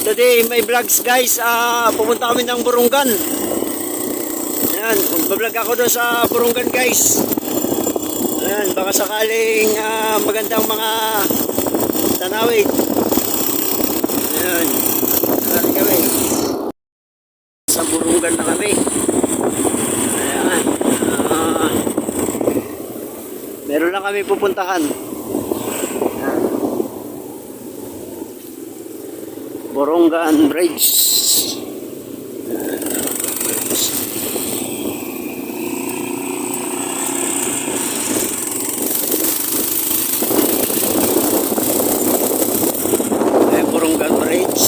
Today, may vlogs guys. Ah, pumunta kami ng Burungan. Ayan, mag-vlog ako doon sa Burungan guys. Ayan, baka sakaling ah, magandang mga tanawin. Ayan, kami. Sa Burungan na kami. Ayan, ah, meron lang kami pupuntahan. Borongan Bridge. May Borongan Bridge.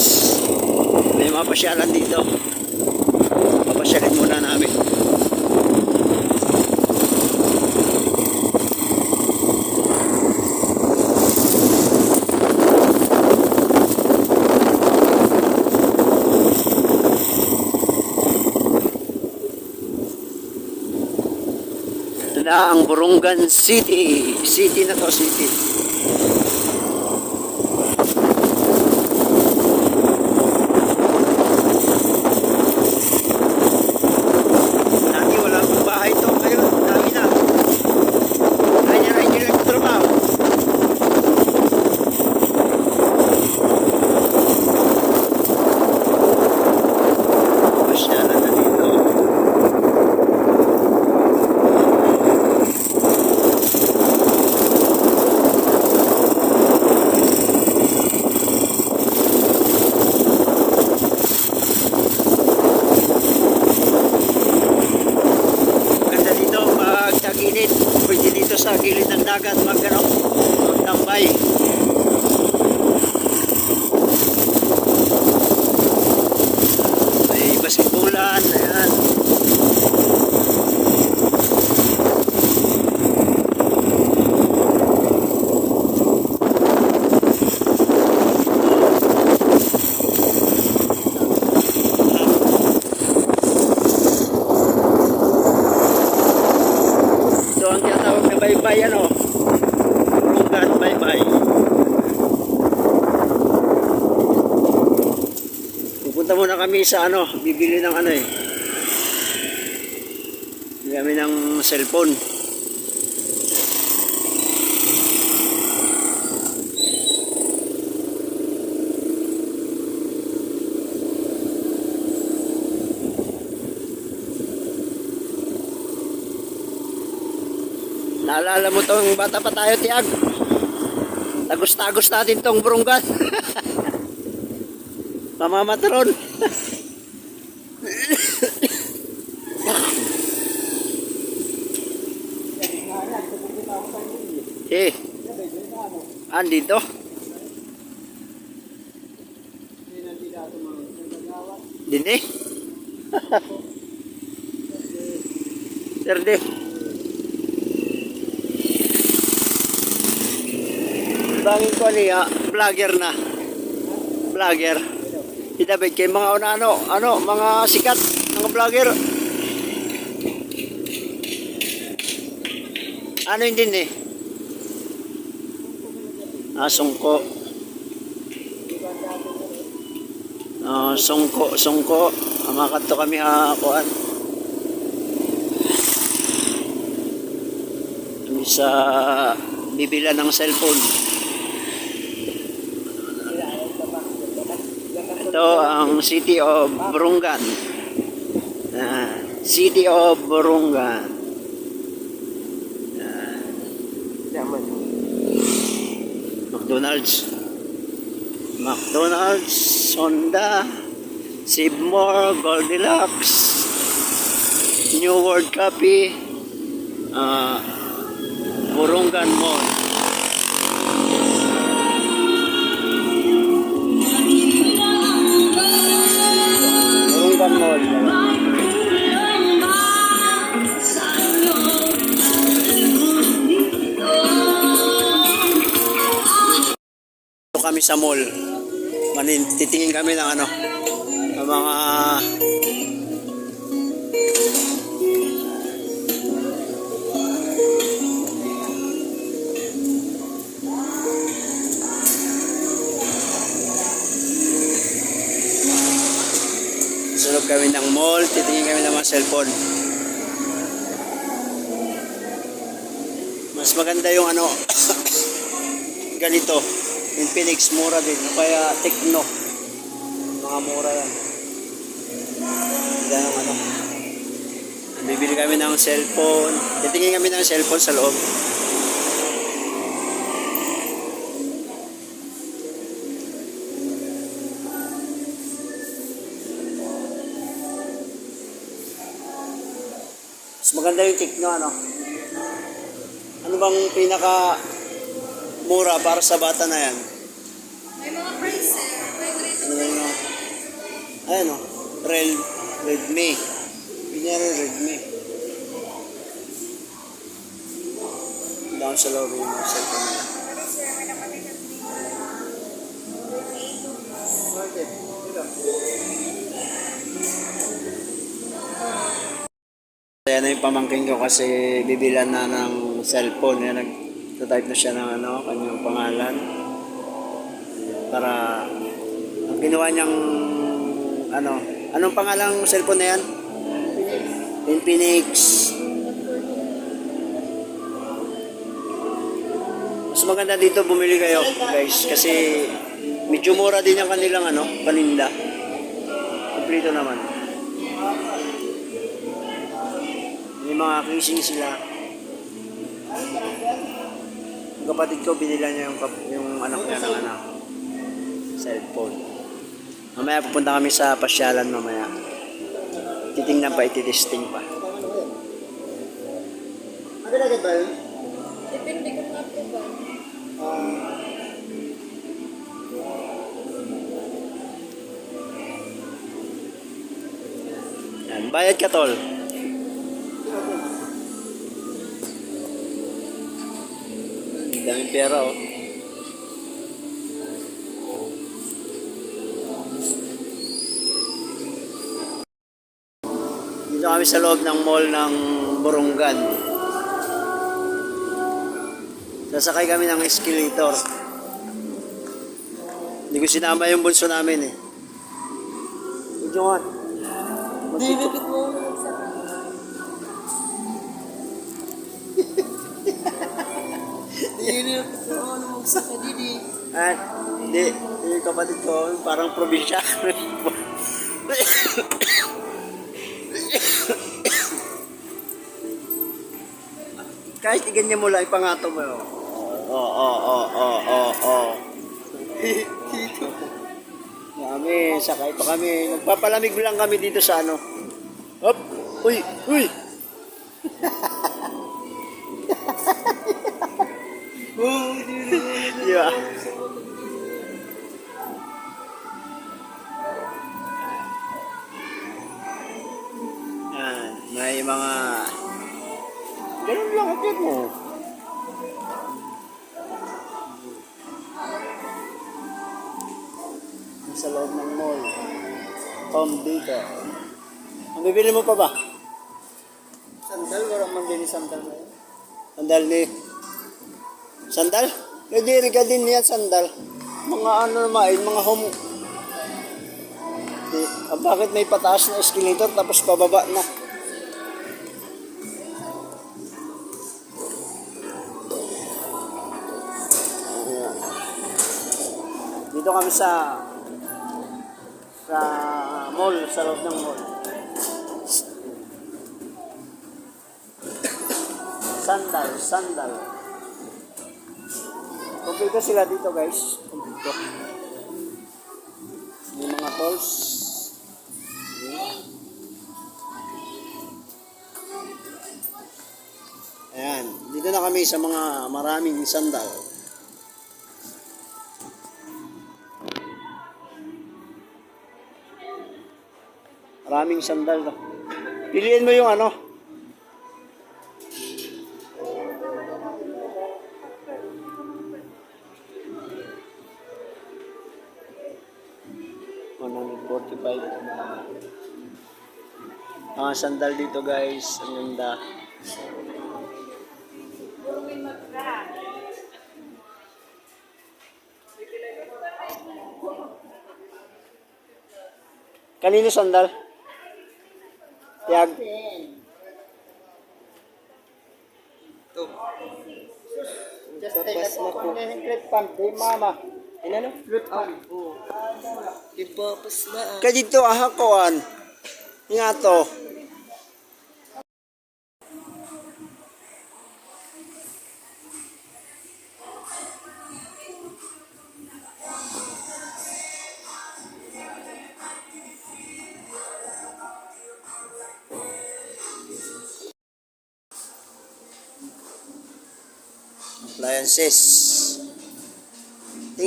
May mga pasyalan dito. Papasyalin muna namin. Ito Borongan City. City na to, city. Dati wala pang bahay to. Ngayon, dami na. Kanya na hindi lang trabaho. Pasyalan na dito. Ganda dito pag tagilid. Pwede dito sa gilid ng dagat mag ano, magtambay. May basketbulan, ayan. Ito ang tinatawag na baybay ano. Rungan baybay. Pupunta muna kami sa ano, bibili ng ano eh. Bibili kami ng cellphone. Naalala mo tong bata pa tayo, Tiag? Tagos-tagos natin tong burunggan. Mamamatron. eh, andito. Dini. Serde. Bangin ko niya, vlogger na. Vlogger. Itabid kay mga una ano, ano, mga sikat, mga vlogger. Ano yun din eh? Ah, sungko. Ah, sungko, sungko. Amakat to kami ha, kuan. Kami sa bibila ng cellphone. Ito ang City of Burungan. Ah, City of Burungan. Ah, McDonald's. McDonald's, Honda, Sibmore, Goldilocks, New World Coffee, ah, Burungan Mall. Sa mall. Manin, titingin kami ng ano, ng mga loob kami ng mall, titingin kami ng mga cellphone. Mas maganda yung ano, ganito. Yung Phoenix, mura din. Kaya Tecno. Mga mura yan. Ganda ng ano. Bibili kami ng cellphone. Titingin kami ng cellphone sa loob. Mas maganda yung Tecno, ano? Ano bang pinaka mura para sa bata na yan? May mga price eh. Ano yun, no? Ayan, no? Real, Redmi. Pinyari Redmi. Down sa loob yung mga cellphone nila. Bakit? Kaya na yung pamangkin ko kasi bibilan na ng cellphone. Yan, nag-type na siya ng ano, kanyang pangalan. Para, ang ginawa niyang, ano, anong pangalan ng cellphone na yan? Infinix. Mas maganda dito bumili kayo, guys, kasi medyo mura din ang kanilang ano, paninda. Kompleto naman. May mga casing sila. Yung kapatid ko, binila niya yung, kap- yung anak niya ng anak. Cellphone. Mamaya pupunta kami sa pasyalan mamaya. Titingnan pa, ititesting pa. Agad-agad ba yun? Depende kung nga po ba. Yan, bayad ka tol. Daming pera oh. Dito kami sa loob ng mall ng Burungan. Sasakay kami ng escalator. Hindi ko sinama yung bunso namin eh. Medyo nga. Magtito- mo mo ano mo sa kadidi. Ah, hindi. Yung kapatid ko, parang probinsya. Kahit iganyan mo lang, ipangato mo. Oo, oo, oo, oo, oo, oo. Dito. Kami, sakay pa kami. Magpapalamig lang kami dito sa ano. Hop! Uy! Uy! Ganun lang ang mo. Sa loob ng mall. Home dito. Ang bibili mo pa ba? Sandal? Wala man din sandal na yun. Sandal ni... Sandal? Rin ka din yan, sandal. Mga ano naman, mga home... Eh, ah, bakit may pataas na escalator tapos pababa na? Dito kami sa sa mall, sa loob ng mall. Sandal, sandal. Kompleto sila dito guys. Kompleto. May mga tools. Ayan. Dito na kami sa mga maraming sandal. Maraming sandal. to. Piliin mo yung ano. Mga sandal dito guys. Ang ganda. Kanino sandal? Yag. Papas na po. Crepe pan, di mama. Ano no? Crepe pan. Ipapas na. Kaya dito ahakuan. Nga to.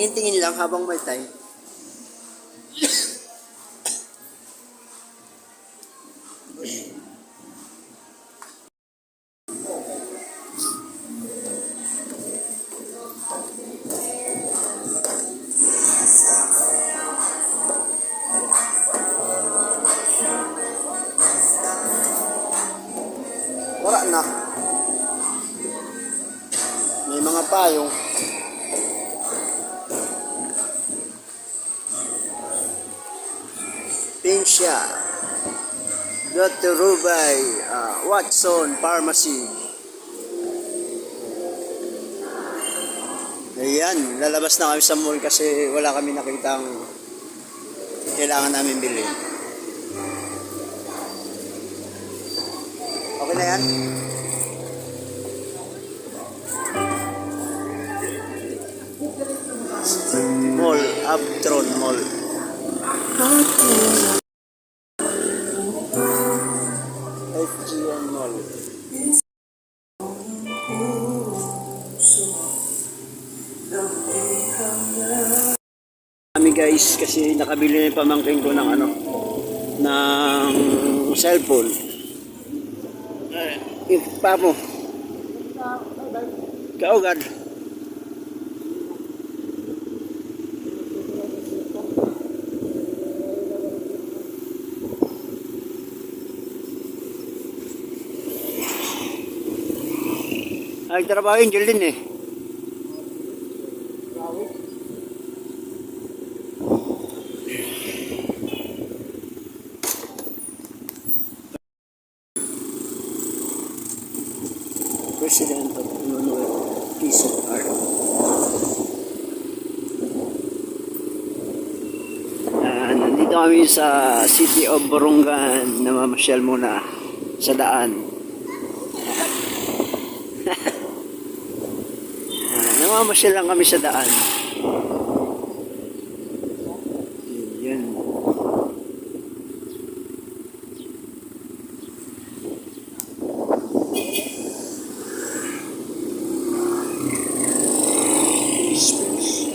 Tingin-tingin lang habang may time. Rubay ah, Watson Pharmacy. Ayan, lalabas na kami sa mall kasi wala kami nakitang kailangan namin bilhin. Okay na yan? Mall, Abtron Mall. FGN guys kasi nakabili na yung pamangkin ko ng ano ng cellphone. Eh, yung pa mo. Kaugad. Ay, trabaho yung din eh. President of Emmanuel Peace of Art. Ah, nandito kami sa City of Borongan. Namamasyal muna sa daan. Ah, namamasyal lang kami sa daan. Yun. Space.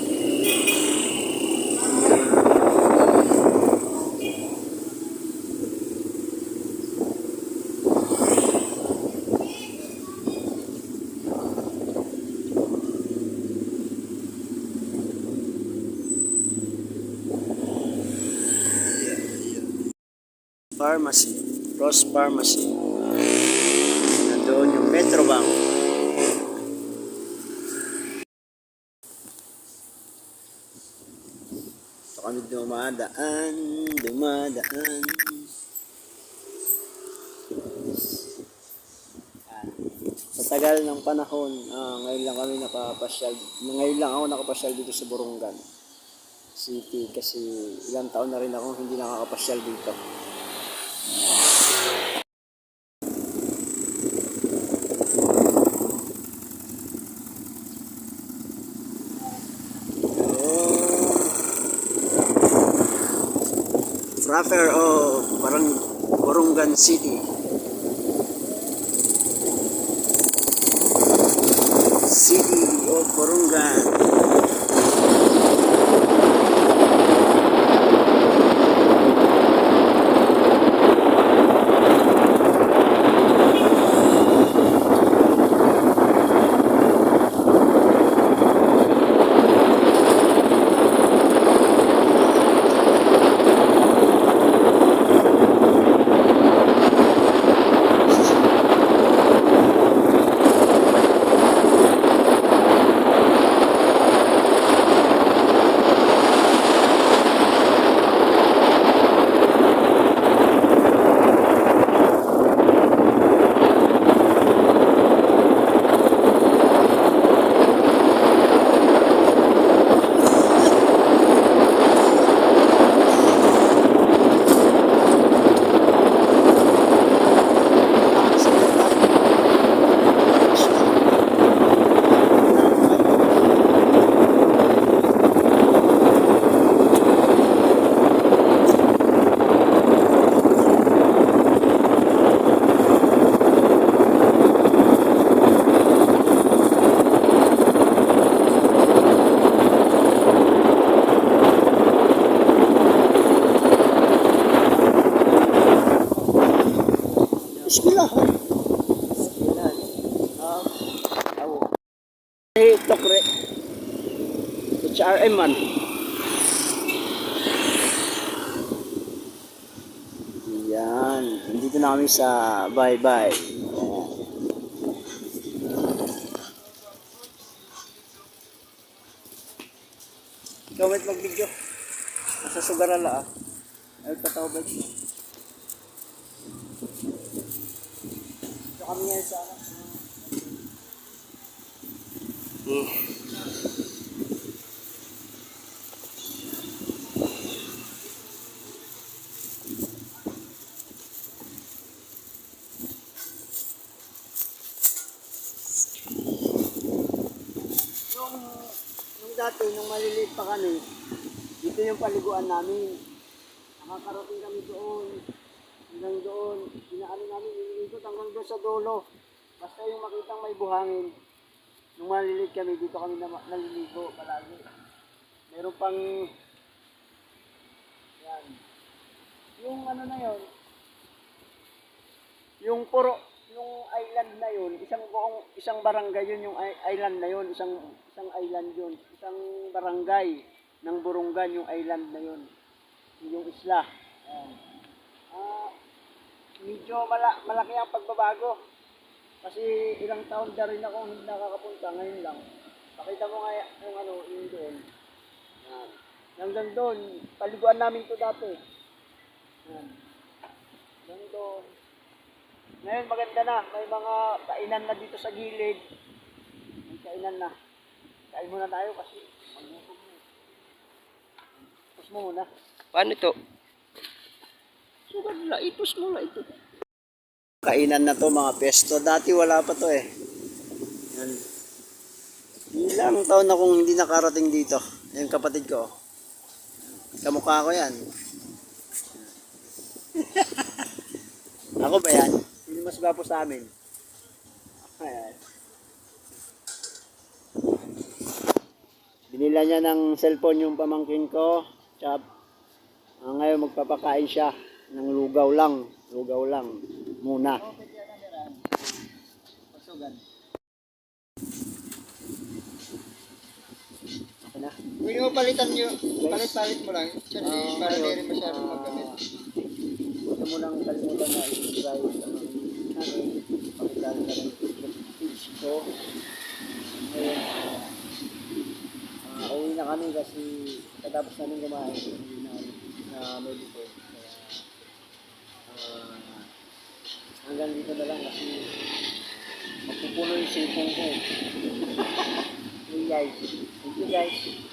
Pharmacy. Ross Pharmacy. Nandoon yung Metro Bank. Ito kami dumadaan, dumadaan. Yan. Sa tagal ng panahon, ah, ngayon lang kami nakapasyal, ngayon lang ako nakapasyal dito sa Borongan City kasi ilang taon na rin ako hindi nakakapasyal dito. Rapper o parang Borongan City. City sa bye-bye. May mag-video. Nasa Sugarala ah. Ay, patawag. Ito kami ngayon sa ano. Hmm. Nung, nung dati, nung maliliit pa kami, dito yung paliguan namin. Nakakarating kami doon. Hanggang doon. Inaano namin, iniikot hanggang doon sa dulo. Basta yung makitang may buhangin. Nung maliliit kami, dito kami na, naliligo palagi. Meron pang... Yan. Yung ano na yon yung puro, yung island na yun, isang buong, isang barangay yun yung island na yun, isang, isang island yun, isang barangay ng Burungan yung island na yun, yung isla. Ayan. Ah, medyo mala, malaki ang pagbabago. Kasi ilang taon na rin ako hindi nakakapunta, ngayon lang. Pakita mo nga yung ano, yung doon. Yan. Hanggang doon, paliguan namin to dati. Yan. Hanggang doon. Ngayon maganda na, may mga kainan na dito sa gilid. May kainan na. Kain muna tayo kasi magluto mo. Tapos mo muna. Paano ito? Sugar na, itos mo na ito. Kainan na to mga pesto. Dati wala pa to eh. Yan. Ilang taon na kung hindi nakarating dito. Yung kapatid ko. Kamukha ko yan. Ako ba yan? Sino mas gwapo sa amin? Ayan. Binila niya ng cellphone yung pamangkin ko. Tsaka Ah, ngayon magpapakain siya ng lugaw lang. Lugaw lang. Muna. Ano? Pwede mo palitan nyo, palit-palit mo lang. Siya, Ah, para ngayon, di rin masyadong ah, magkamit. Huwag mo lang kalimutan na sa mga namin. Pakilala ka ng page ko. Ngayon, ah, uwi na kami kasi katapos namin kumain. Uwi na na medical. Kaya, ah, hanggang dito na lang kasi magpupuno yung cellphone ko. Okay guys. Thank you guys.